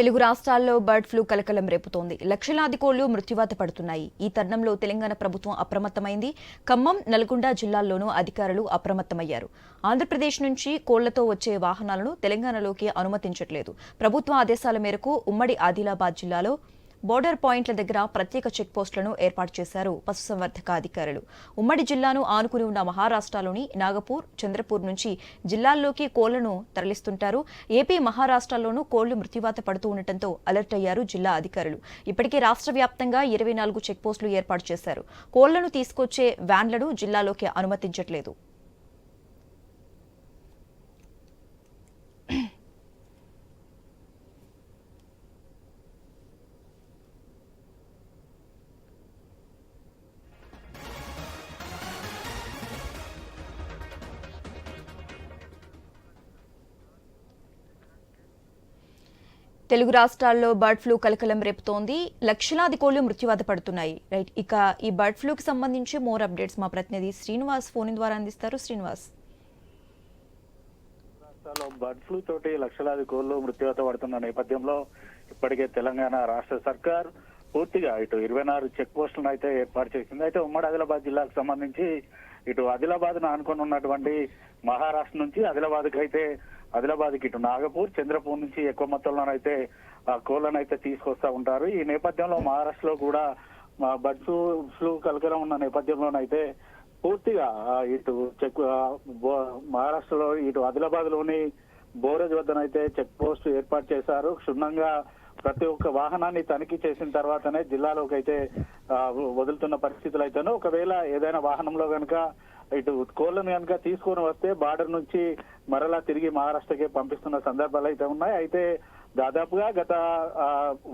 తెలుగు రాష్ట్రాల్లో bird flu కలకలం రేపుతోంది. లక్షలాది కోళ్ళు మృత్యువాత పడుతున్నాయి. ఈ తరుణంలో తెలంగాణ ప్రభుత్వం అప్రమత్తమైంది. ఖమ్మం నల్గొండ జిల్లాల్లోనూ అధికారులు అప్రమత్తమయ్యారు. ఆంధ్రప్రదేశ్ నుంచి కోళ్ళతో వచ్చే వాహనాలను తెలంగాణలోకి అనుమతించట్లేదు. ప్రభుత్వ ఆదేశాల మేరకు ఉమ్మడి ఆదిలాబాద్ జిల్లాలో బోర్డర్ పాయింట్ల దగ్గర ప్రత్యేక చెక్ పోస్టులను ఏర్పాటు చేశారు పశుసంవర్ధక అధికారులు ఉమ్మడి జిల్లాను ఆనుకుని ఉన్న మహారాష్ట్రలోని నాగపూర్ చంద్రపూర్ నుంచి జిల్లాల్లోకి కోళ్ళను తరలిస్తుంటారు. ఏపీ మహారాష్ట్రలోనూ కోళ్ళు మృత్యువాత పడుతూ ఉండటంతో అలర్ట్ అయ్యారు జిల్లా అధికారులు. ఇప్పటికే రాష్ట్ర వ్యాప్తంగా ఇరవై నాలుగు చెక్ పోస్టులు ఏర్పాటు చేశారు. కోళ్ళను తీసుకొచ్చే వ్యాన్లను జిల్లాలోకి అనుమతించట్లేదు. తెలుగు రాష్ట్రాల్లో బర్డ్ ఫ్లూ కలకలం రేపుతోంది. లక్షలాది కోళ్ళు మృత్యువాత పడుతున్నాయి. రైట్ ఇక ఈ బర్డ్ ఫ్లూకి సంబంధించి మోర్ అప్డేట్స్ మా ప్రతినిధి శ్రీనివాస్ ఫోన్ ద్వారా అందిస్తారు. శ్రీనివాస్. రాష్ట్రాల్లో బర్డ్ ఫ్లూ తోటి లక్షలాది కోళ్ళు మృత్యువాత పడుతున్న నేపథ్యంలో ఇప్పటికే తెలంగాణ రాష్ట్ర సర్కార్ పూర్తిగా ఇటు ఇరవై నాలుగు చెక్ పోస్టులను అయితే ఏర్పాటు చేసింది. అయితే ఉమ్మడి ఆదిలాబాద్ జిల్లాకు సంబంధించి ఇటు ఆదిలాబాద్ను ఆనుకొని ఉన్నటువంటి మహారాష్ట్ర నుంచి ఆదిలాబాద్కి అయితే ఆదిలాబాద్కి ఇటు నాగపూర్ చంద్రపూర్ నుంచి ఎక్కువ మొత్తంలోనైతే ఆ కోళ్ళను అయితే తీసుకొస్తా ఉంటారు. ఈ నేపథ్యంలో మహారాష్ట్రలో కూడా మా బర్డ్ ఫ్లూ ఫ్లూ కలకలం ఉన్న నేపథ్యంలోనైతే పూర్తిగా ఇటు చెక్ బో- మహారాష్ట్రలో ఇటు ఆదిలాబాద్లోని బోరేజ్ వద్దనైతే చెక్ పోస్ట్ ఏర్పాటు చేశారు. క్షుణ్ణంగా ప్రతి ఒక్క వాహనాన్ని తనిఖీ చేసిన తర్వాతనే జిల్లాలోకి అయితే వదులుతున్న పరిస్థితులు అయితేనో ఒకవేళ ఏదైనా వాహనంలో కనుక ఇటు కోళ్ళను కనుక తీసుకొని వస్తే బార్డర్ నుంచి మరలా తిరిగి మహారాష్ట్రకే పంపిస్తున్న సందర్భాలు అయితే ఉన్నాయి. అయితే దాదాపుగా గత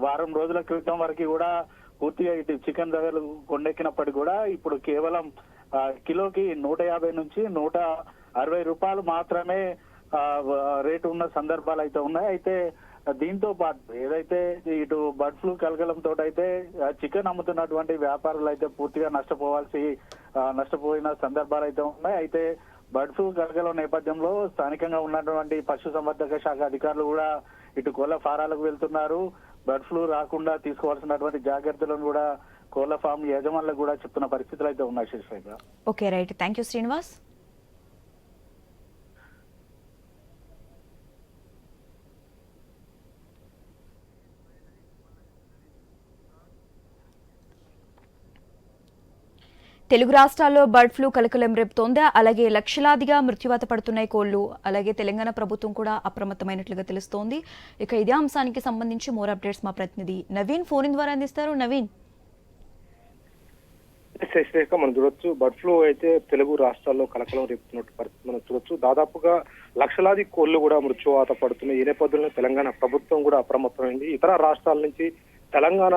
వారం రోజుల క్రితం వరకు కూడా పూర్తిగా ఇటు చికెన్ ధరలు కొండెక్కినప్పటికీ కూడా ఇప్పుడు కేవలం కిలోకి నూట యాభై నుంచి నూట అరవై రూపాయలు మాత్రమే రేటు ఉన్న సందర్భాలు అయితే ఉన్నాయి. అయితే దీంతో పాటు ఏదైతే ఇటు బర్డ్ ఫ్లూ కలగలంతో అయితే చికెన్ అమ్ముతున్నటువంటి వ్యాపారులు అయితే పూర్తిగా నష్టపోవాల్సి నష్టపోయిన సందర్భాలు అయితే ఉన్నాయి. అయితే బర్డ్ ఫ్లూ కలగలం నేపథ్యంలో స్థానికంగా ఉన్నటువంటి పశు సంవర్ధక శాఖ అధికారులు కూడా ఇటు కోళ్ళ ఫారాలకు వెళ్తున్నారు. బర్డ్ ఫ్లూ రాకుండా తీసుకోవాల్సినటువంటి జాగ్రత్తలను కూడా కోళ్ళ ఫామ్ యజమానులకు కూడా చెప్తున్న పరిస్థితులు అయితే ఉన్నాయి Sasirekha okay right. Thank you Srinivas. Telugu రాష్ట్రాల్లో బర్డ్ ఫ్లూ కలకలం రేపుతోంది. అలాగే లక్షలాదిగా మృత్యువాత పడుతున్నాయి కోళ్ళు. అలాగే తెలంగాణ ప్రభుత్వం కూడా అప్రమత్తమైనట్లుగా తెలుస్తోంది. ఇక ఇదే అంశానికి సంబంధించి మోర్ అప్డేట్స్ మా ప్రతినిధి నవీన్ ఫోన్ ద్వారా అందిస్తారు. నవీన్. శశిరేఖ మనం చూడొచ్చు. బర్డ్ ఫ్లూ అయితే తెలుగు రాష్ట్రాల్లో కలకలం రేపుతున్నట్టు పరిస్థితి మనం చూడొచ్చు. దాదాపుగా లక్షలాది కోళ్ళు కూడా మృత్యువాత పడుతున్నాయి. ఈ నేపథ్యంలో తెలంగాణ ప్రభుత్వం కూడా అప్రమత్తమైంది. ఇతర రాష్ట్రాల నుంచి తెలంగాణ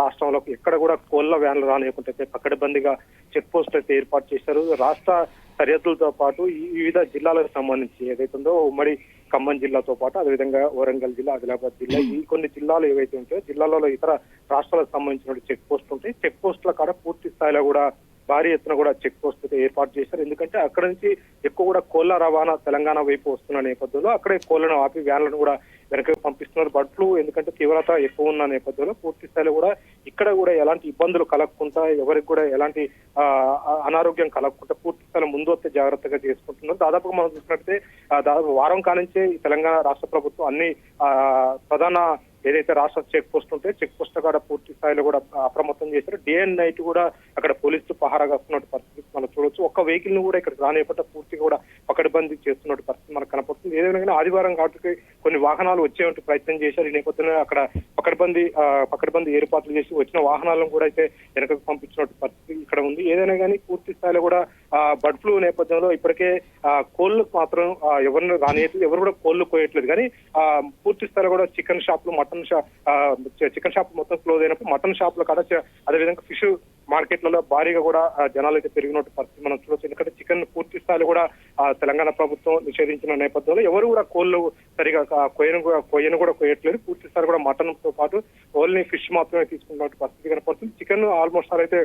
రాష్ట్రంలో ఎక్కడ కూడా కోళ్ళ వ్యాన్లు రానియకుంటే పక్కడబందిగా చెక్ పోస్ట్ అయితే ఏర్పాటు చేశారు. రాష్ట్ర సరిహద్దులతో పాటు ఈ వివిధ జిల్లాలకు సంబంధించి ఏదైతే ఉందో ఉమ్మడి ఖమ్మం జిల్లాతో పాటు అదేవిధంగా వరంగల్ జిల్లా ఆదిలాబాద్ జిల్లా ఈ కొన్ని జిల్లాలు ఏవైతే ఉంటాయో జిల్లాలలో ఇతర రాష్ట్రాలకు సంబంధించిన చెక్ పోస్ట్ ఉంటాయి. చెక్ పోస్టుల కాడ పూర్తి స్థాయిలో కూడా భారీ ఎత్తున కూడా చెక్ పోస్ట్ అయితే ఏర్పాటు చేశారు. ఎందుకంటే అక్కడ నుంచి ఎక్కువ కూడా కోళ్ళ రవాణా తెలంగాణ వైపు వస్తున్న నేపథ్యంలో అక్కడే కోళ్ళను ఆపి వ్యాన్లను కూడా వెనక్కి పంపిస్తున్నారు. బట్లు ఎందుకంటే తీవ్రత ఎక్కువ ఉన్న నేపథ్యంలో పూర్తి స్థాయిలో కూడా ఇక్కడ కూడా ఎలాంటి ఇబ్బందులు కలగకుండా ఎవరికి కూడా ఎలాంటి ఆ, అనారోగ్యం కలగకుండా పూర్తి స్థాయిలో ముందు వస్తే జాగ్రత్తగా చేసుకుంటున్నారు. దాదాపుగా మనం చూసినట్టయితే దాదాపు వారం కానించే ఈ తెలంగాణ రాష్ట్ర ప్రభుత్వం అన్ని ప్రధాన ఏదైతే రాష్ట్ర చెక్ పోస్ట్ ఉంటే చెక్ పోస్ట్ కాడ పూర్తి స్థాయిలో కూడా అప్రమత్తం చేశారు. డే అండ్ నైట్ కూడా అక్కడ పోలీసులు పహారా కాస్తున్నట్టు పరిస్థితి మనం చూడొచ్చు. ఒక్క వెహికల్ను కూడా ఇక్కడ రానివ్వకుండా పూర్తిగా కూడా పకడ్బందీ చేస్తున్నట్టు పరిస్థితి మనకు కనపడుతుంది. ఏదైనా ఆదివారం కాబట్టి కొన్ని వాహనాలు వచ్చేటువంటి ప్రయత్నం చేశారు. ఈ నేపథ్యంలో అక్కడ పకడ్బందీ పకడ్బందీ ఏర్పాట్లు చేసి వచ్చిన వాహనాలను కూడా అయితే వెనకకు పంపించినట్టు పరిస్థితి ఇక్కడ ఉంది. ఏదైనా కానీ పూర్తి స్థాయిలో కూడా బర్డ్ ఫ్లూ నేపథ్యంలో ఇప్పటికే ఆ, మాత్రం ఎవరిని రానియట్లేదు ఎవరు కూడా కోళ్ళు కోయట్లేదు. కానీ ఆ, పూర్తి స్థాయిలో కూడా చికెన్ షాప్లు మటన్ షాప్ చికెన్ షాప్ మొత్తం క్లోజ్ అయినప్పుడు మటన్ షాప్లు కూడా అదేవిధంగా ఫిష్ మార్కెట్లలో భారీగా కూడా జనాలు అయితే పెరిగినట్టు పరిస్థితి మనం చూడొచ్చు. ఎందుకంటే చికెన్ పూర్తి స్థాయిలో కూడా ఆ, తెలంగాణ ప్రభుత్వం నిషేధించిన నేపథ్యంలో ఎవరు కూడా కోళ్ళు సరిగా కొయ్యను కూడా కొయ్యను కూడా కొయ్యట్లేదు పూర్తి స్థాయి కూడా మటన్తో పాటు ఓన్లీ ఫిష్ మాత్రమే తీసుకున్నట్టు పరిస్థితి కనపడుతుంది. చికెన్ ఆల్మోస్ట్ అయితే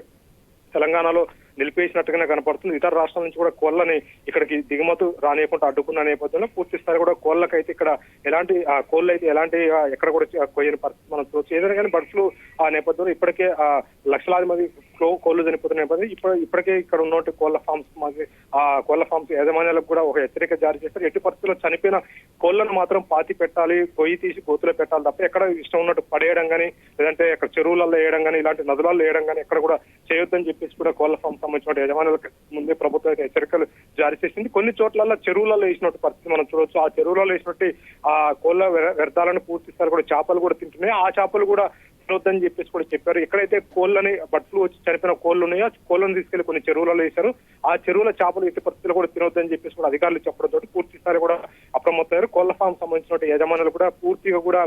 తెలంగాణలో నిలిపేసినట్టుగానే కనపడుతుంది. ఇతర రాష్ట్రాల నుంచి కూడా కోళ్ళని ఇక్కడికి దిగుమతి రానియకుండా అడ్డుకున్న నేపథ్యంలో పూర్తి స్థాయి కూడా కోళ్ళకైతే ఇక్కడ ఎలాంటి ఆ, కోళ్ళు అయితే ఎలాంటి ఎక్కడ కూడా కొయ్యని పరిస్థితి మనం చూసి ఏదైనా కానీ బర్డ్ ఫ్లూ ఆ నేపథ్యంలో ఇప్పటికే ఆ, లక్షలాది మంది కో- కోళ్ళు చనిపోతున్న నేపథ్యం ఇప్పుడు ఇప్పటికే ఇక్కడ ఉన్నటువంటి కోళ్ళ ఫామ్స్ మాకు ఆ కోళ్ళ ఫామ్స్ యాజమాన్యాలకు కూడా ఒక హెచ్చరిక జారీ చేస్తారు. ఎట్టి పరిస్థితుల్లో చనిపోయిన కోళ్ళను మాత్రం పాతి పెట్టాలి పొయ్యి తీసి కోతులో పెట్టాలి తప్ప ఎక్కడ ఇష్టం ఉన్నట్టు పడేయడం కానీ లేదంటే ఎక్కడ చెరువులలో వేయడం కానీ ఇలాంటి నదులలో వేయడం కానీ ఎక్కడ కూడా చేయొద్దని చెప్పేసి కూడా కోళ్ళ ఫామ్ సంబంధించిన యజమానులకు ముందే ప్రభుత్వం అయితే హెచ్చరికలు జారీ చేసింది. కొన్ని చోట్ల చెరువులలో వేసినట్టు పరిస్థితి మనం చూడవచ్చు ఆ చెరువులలో వేసినట్టు ఆ కోళ్ళ వ్యర్థాలను పూర్తిస్తారు కూడా చేపలు కూడా తింటున్నాయి. ఆ చేపలు కూడా తినొద్దని చెప్పేసి కూడా చెప్పారు. ఎక్కడైతే కోళ్ళని బట్టలు వచ్చి చనిపోయిన కోళ్ళు ఉన్నాయో ఆ కోళ్ళని తీసుకెళ్ళి కొన్ని చెరువులలో వేశారు. ఆ చెరువుల చేపలు ఎట్టి పరిస్థితులు కూడా తినొద్దని చెప్పేసి కూడా అధికారులు చెప్పడంతో పూర్తి స్థాయి కూడా అప్రమత్తమయ్యారు. కోళ్ళ ఫామ్ సంబంధించిన యజమానులు కూడా పూర్తిగా కూడా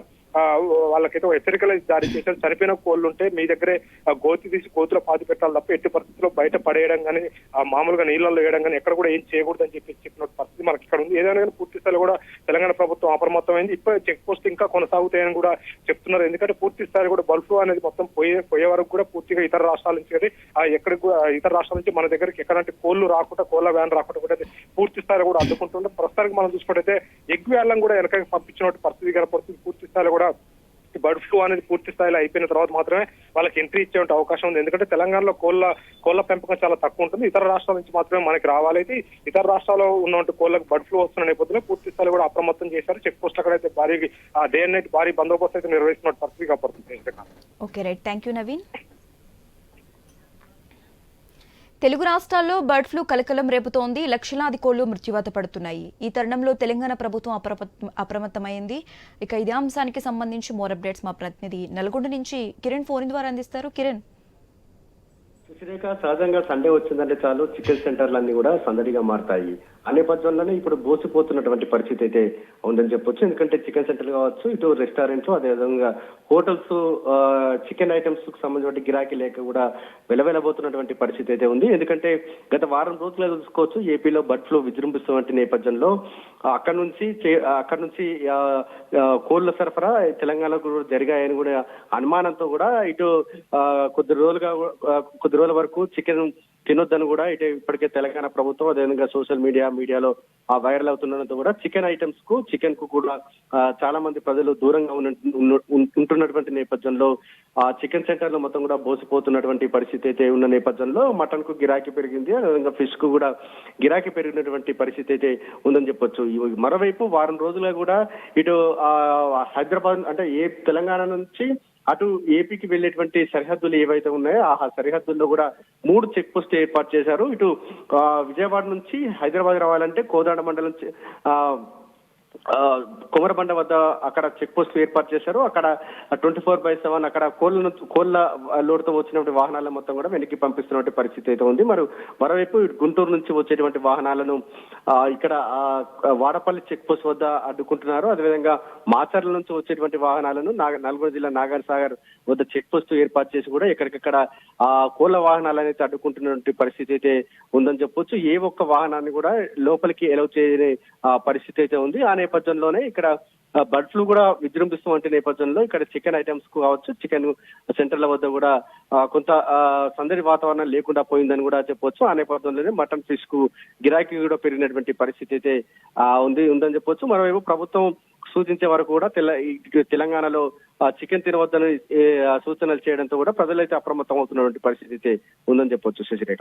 వాళ్ళకైతే ఒక హెచ్చరికలు జారీ చేశారు. చనిపోయిన కోళ్ళు ఉంటే మీ దగ్గరే గోతి తీసి కోతులో పాతి పెట్టాలి తప్ప ఎట్టి పరిస్థితుల్లో బయట పడేయడం కానీ మామూలుగా నీళ్ళల్లో వేయడం కానీ ఎక్కడ కూడా ఏం చేయకూడదని చెప్పి చెప్పిన పరిస్థితి మనకి ఇక్కడ ఉంది. ఏదైనా కానీ పూర్తి స్థాయిలో కూడా తెలంగాణ ప్రభుత్వం అప్రమత్తమైంది. ఇప్పుడు చెక్ పోస్ట్ ఇంకా కొనసాగుతాయని కూడా చెప్తున్నారు. ఎందుకంటే పూర్తి స్థాయి కూడా బల్ఫ్ అనేది మొత్తం పోయే పోయే వరకు కూడా పూర్తిగా ఇతర రాష్ట్రాల నుంచి కానీ ఎక్కడ ఇతర రాష్ట్రాల నుంచి మన దగ్గరికి ఎక్కడంటే కోళ్ళు రాకుండా కోళ్ళ వ్యాన్ రాకుండా కూడా పూర్తి స్థాయిలో కూడా అడ్డుకుంటుంటే ప్రస్తుతానికి మనం చూసుకుంటే ఎగ్ వ్యాన్లను కూడా వెనకకి పంపించినటువంటి పరిస్థితి కనపడుతుంది. పూర్తి స్థాయిలో కూడా బర్డ్ ఫ్లూ అనేది పూర్తి స్థాయిలో అయిపోయిన తర్వాత మాత్రమే వాళ్ళకి ఎంట్రీ ఇచ్చే అవకాశం ఉంది. ఎందుకంటే తెలంగాణలో కోళ్ళ కోళ్ళ పెంపకం చాలా తక్కువ ఉంటుంది. ఇతర రాష్ట్రాల నుంచి మాత్రమే మనకి రావాలైతే ఇతర రాష్ట్రాల్లో ఉన్నటువంటి కోళ్ళకి బర్డ్ ఫ్లూ వస్తున్న నేపథ్యంలో పూర్తి స్థాయిలో కూడా అప్రమత్తం చేశారు. చెక్ పోస్ట్ అక్కడైతే భారీ డే అండ్ నైట్ భారీ బందోబస్తు అయితే నిర్వహిస్తున్న పరిస్థితి కనపడుతుంది. Okay right thank you Naveen Telugu రాష్ట్రాల్లో బర్డ్ ఫ్లూ కలకలం రేపుతోంది. లక్షలాది కోళ్ళు మృత్యువాత పడుతున్నాయి. ఈ తరుణంలో తెలంగాణ ప్రభుత్వం అప్రమత్త అప్రమత్తమైంది. ఇక ఇదే అంశానికి సంబంధించి మోర్ అప్డేట్స్ మా ప్రతినిధి నల్గొండ నుంచి కిరణ్ ఫోన్ ద్వారా అందిస్తారు. కిరణ్. సహజంగా సండే వచ్చిందంటే చాలు చికెన్ సెంటర్లు అన్ని కూడా సందడిగా మారతాయి. ఆ నేపథ్యంలోనే ఇప్పుడు బోసిపోతున్నటువంటి పరిస్థితి అయితే ఉందని చెప్పొచ్చు. ఎందుకంటే చికెన్ సెంటర్లు కావచ్చు ఇటు రెస్టారెంట్స్ అదేవిధంగా హోటల్స్ చికెన్ ఐటమ్స్కు సంబంధించిన గిరాకీ లేక కూడా వెలవెలబోతున్నటువంటి పరిస్థితి అయితే ఉంది. ఎందుకంటే గత వారం రోజులుగా చూసుకోవచ్చు ఏపీలో బర్డ్ ఫ్లూ విజృంభిస్తున్నటువంటి నేపథ్యంలో అక్కడ నుంచి అక్కడ నుంచి కోళ్ళ సరఫరా తెలంగాణకు జరిగాయని కూడా అనుమానంతో కూడా ఇటు కొద్ది రోజులుగా కొద్ది రోజుల వరకు చికెన్ తినొద్దని కూడా ఇటు ఇప్పటికే తెలంగాణ ప్రభుత్వం అదేవిధంగా సోషల్ మీడియా మీడియాలో ఆ వైరల్ అవుతున్నంత కూడా చికెన్ ఐటమ్స్కు చికెన్కు కూడా చాలా మంది ప్రజలు దూరంగా ఉన్న- ఉంటున్నటువంటి నేపథ్యంలో ఆ చికెన్ సెంటర్లు మొత్తం కూడా బోసిపోతున్నటువంటి పరిస్థితి అయితే ఉన్న నేపథ్యంలో మటన్కు గిరాకీ పెరిగింది. అదేవిధంగా ఫిష్కు కూడా గిరాకీ పెరిగినటువంటి పరిస్థితి అయితే ఉందని చెప్పొచ్చు. మరోవైపు వారం రోజులుగా కూడా ఇటు ఆ, హైదరాబాద్ అంటే ఏ తెలంగాణ నుంచి అటు ఏపీకి వెళ్ళేటువంటి సరిహద్దులు ఏవైతే ఉన్నాయో ఆ సరిహద్దుల్లో కూడా మూడు చెక్ పోస్ట్ ఏర్పాటు చేశారు. ఇటు ఆ, విజయవాడ నుంచి హైదరాబాద్ రావాలంటే కోదాడ మండలం ఆ, కుమరబండ వద్ద అక్కడ చెక్ పోస్ట్ ఏర్పాటు చేశారు. అక్కడ ట్వంటీ ఫోర్ బై సెవెన్ అక్కడ కోళ్ళ కోళ్ళ లోడుతో వచ్చినటువంటి వాహనాలను మొత్తం కూడా వెనక్కి పంపిస్తున్నటువంటి పరిస్థితి అయితే ఉంది. మరి మరోవైపు గుంటూరు నుంచి వచ్చేటువంటి వాహనాలను ఇక్కడ వాడపల్లి చెక్ పోస్ట్ వద్ద అడ్డుకుంటున్నారు. అదేవిధంగా మాచర్ల నుంచి వచ్చేటువంటి వాహనాలను నాగ నల్గొండ జిల్లా నాగార్ సాగర్ వద్ద చెక్ పోస్ట్ ఏర్పాటు చేసి కూడా ఎక్కడికక్కడ ఆ కోళ్ళ వాహనాలు అనేది అడ్డుకుంటున్నటువంటి పరిస్థితి అయితే ఉందని చెప్పొచ్చు. ఏ ఒక్క వాహనాన్ని కూడా లోపలికి ఎలవ్ చేయని ఆ, పరిస్థితి అయితే ఉంది. ఆ నేపథ్యంలోనే ఇక్కడ బర్డ్ ఫ్లూ కూడా విజృంభిస్తున్న నేపథ్యంలో ఇక్కడ చికెన్ ఐటమ్స్కు కావచ్చు చికెన్ సెంటర్ల వద్ద కూడా కొంత సందడి వాతావరణం లేకుండా పోయిందని కూడా చెప్పొచ్చు. ఆ నేపథ్యంలోనే మటన్ ఫిష్కు గిరాకీ కూడా పెరిగినటువంటి పరిస్థితి అయితే ఉంది ఉందని చెప్పొచ్చు. మరోవైపు ప్రభుత్వం సూచించే వరకు కూడా తెల తెలంగాణలో చికెన్ తినవద్దని సూచనలు చేయడంతో కూడా ప్రజలైతే అప్రమత్తం అవుతున్నటువంటి పరిస్థితి అయితే ఉందని చెప్పొచ్చు శశిరేఖ